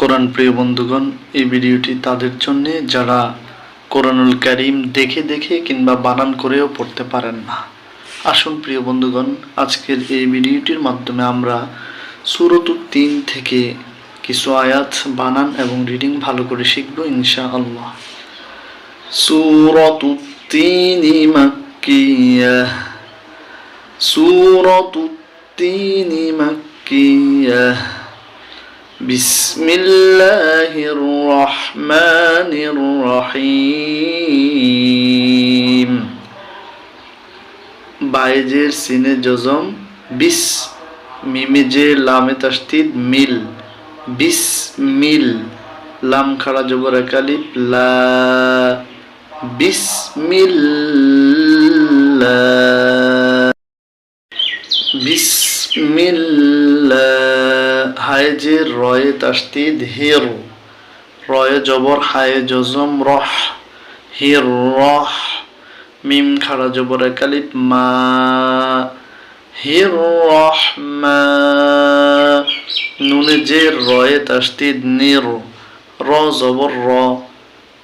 কোরআন প্রিয় বন্ধুগণ, এই ভিডিওটি তাদের জন্য যারা কোরআনুল করিম দেখে দেখে কিংবা বানান করেও পড়তে পারেন না। আসুন প্রিয় বন্ধুগণ, আজকের এই ভিডিওটির মাধ্যমে আমরা সুরত তিন থেকে কিছু আয়াত বানান এবং রিডিং ভালো করে শিখব ইনশা আল্লাহ সুরত তিন মাক্কিয়া। بسم الله الرحمن الرحيم বাইজের সিনে জজম বিস মিমে যে লামে তাস্তিদ মিল বিস মিল লাম খাড়া জবর একালিপ লা বিস মিল হায় যে রয়ে তাস্তিদ হির রয়ে জবর হায়ে জজম রহ, হির রহ, মিম খাড়া জবর একালিপ মা, হির রহমা নুনে যে রয়ে তাস্তিদ নির, র জবর র,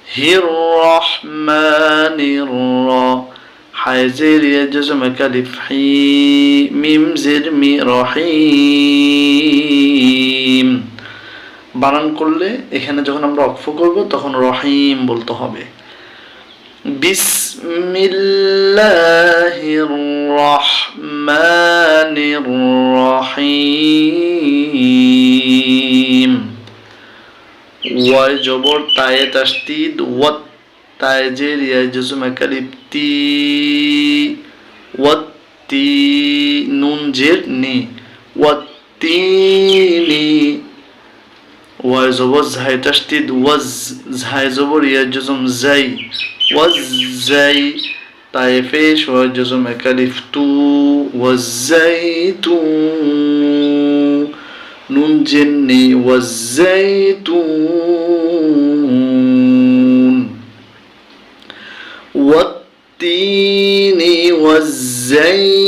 হির রহমানির র হাইজের ইয়াজম কালিফ হি, মিম জের মি রহিম বানান করলে এখানে যখন আমরা অক্ষ করব, তখন রহিম বলতে হবে। বিসমিল্লাহির রহমানির রহিম ওয়াই জবর তায়ে তাসদিদ ওয়াত তাইজের ইয়াজুম কালিব তি ওয়াত্তি নুন জের, নি। تيني وزو وز هاي تشديد وز هاي زبور يا جزم زي. وز زي طايفيش وجزم كلف تو. والزيتون نون جني والزيتون والتين والزيتون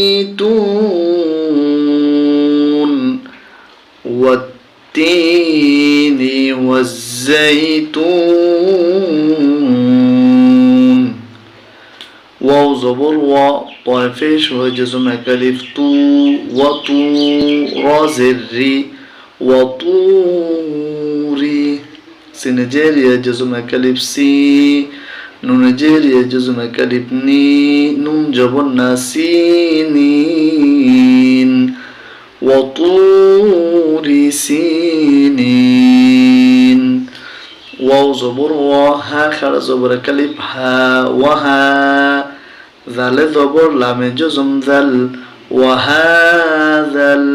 الزيتون واو زبر و طافش و جزم كلف تو وطو رازري وطوري سنجيريا جزم كلف سي نونجيريا جزم كلف ني نون جبرنا سينين وطور سينين ওয়াও জবর ওয়া হা খারা জবর কালিব হা ওয়াহা জালে জবর লামে জুজুম জাল ওয়াহাজাল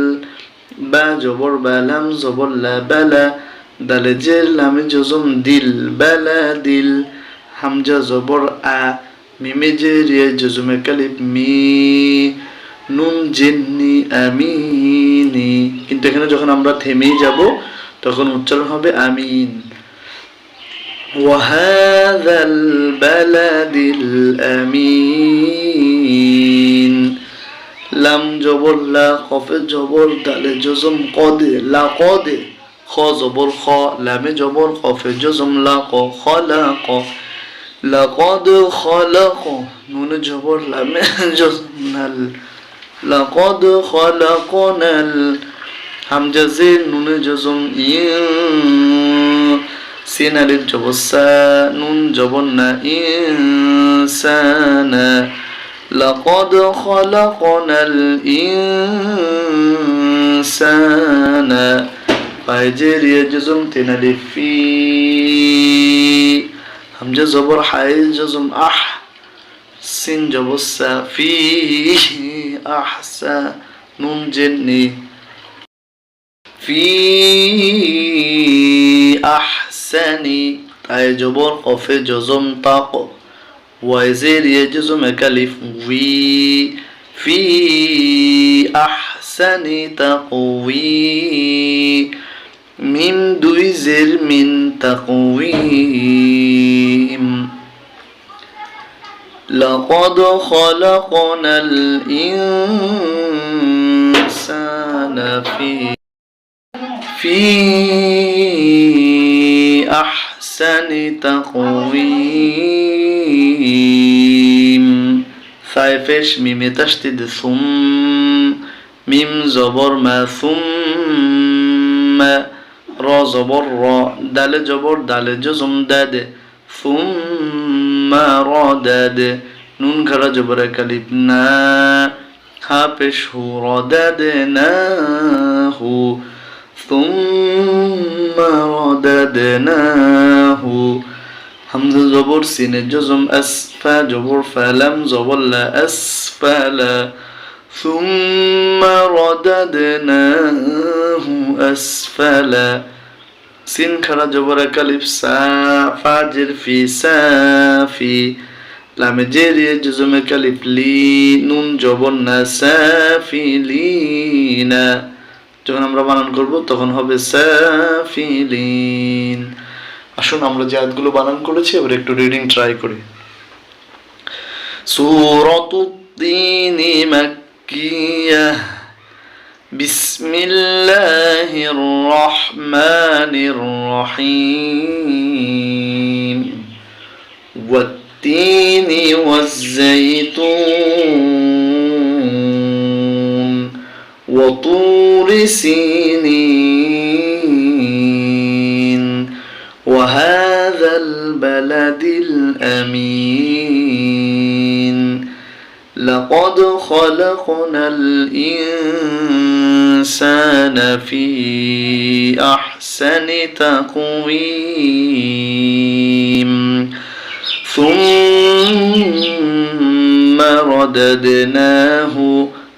বা জবর বালাম জবর লা বালা দালে জের লামে জুজুম দিল বালা দিল হামজা জবর আ মিমে যে রিয়া জজুমে কালিব মি নুন জিন্নি আমিনি কিন্তু এখানে যখন আমরা থেমেই যাব, তখন উচ্চারণ হবে আমিন। وهذا البلد الأمين লাম জবর লা খফে জবর দালে জজম কদে লা কদে খ জবর খ লামে জবর খফে জজম লা ক খ লা ক لقد خلق نون جبر لم جزنا لقد خلقنا همجة زين نون جزم سين ألف جبر سا نون جبرنا إنسان لقد خلقنا الإنسان فاجر يجزم تنالي في হামজা জবর হাই জজম আহ সিন জবর সা ফি আহসা নুন জেন্নি ثاني أي جبون قف جزم طاق. وزير يجزم كلف وي. في أحسن تقوي. من دوزر من تقويم. لقد خلقنا الإنسان في في تقويم সাইফেশ মিমে তাসদিদ সুম মিম জবর মা সুম র জবর র দালে জবর দালে জজম দাদে সুম র দাদে নুন খারা জবর কালিব না হা পেশ হু র দাদে না হু ثم رددناه হামজা জবর সিনে জজম আসফা জবর ফালাম জবর লা আসফালা ثم رددناه أسفلا সিন খারা জবর কালিফ সা ফাজির ফি সাফি লামে জেরিয়ে জজমে কালিফ লি নুন জবর না সাফিলিনা যখন আমরা বানান করব তখন হবে সাফিলিন আসুন আমরা যে আয়াতগুলো বানান করেছি এবার একটু রিডিং ট্রাই করি সূরাতুদ্দিন মাক্কিয়াহ بسم الله الرحمن الرحيم والتين والزيتون وطور سينين الأمين لقد خلقنا الإنسان في أحسن تقويم ثم رددناه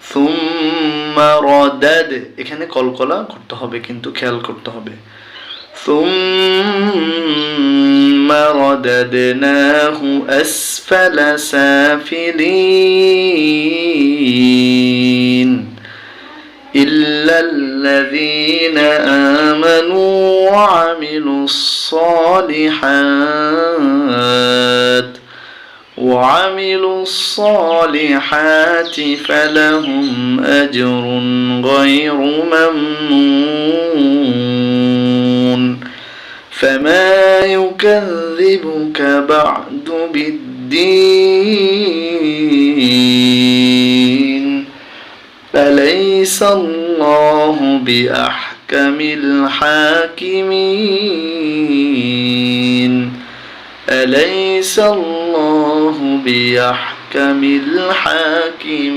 ثم ردد এখানে কলকলা করতে হবে কিন্তু খেয়াল করতে হবে ثم رددناه أسفل سافلين إلا الذين آمنوا وعملوا الصالحات وعملوا الصالحات فلهم أجر غير ممنون فما يكذبك بعد بالدين أليس الله بأحكم الحاكمين أليس الله بأحكم الحاكمين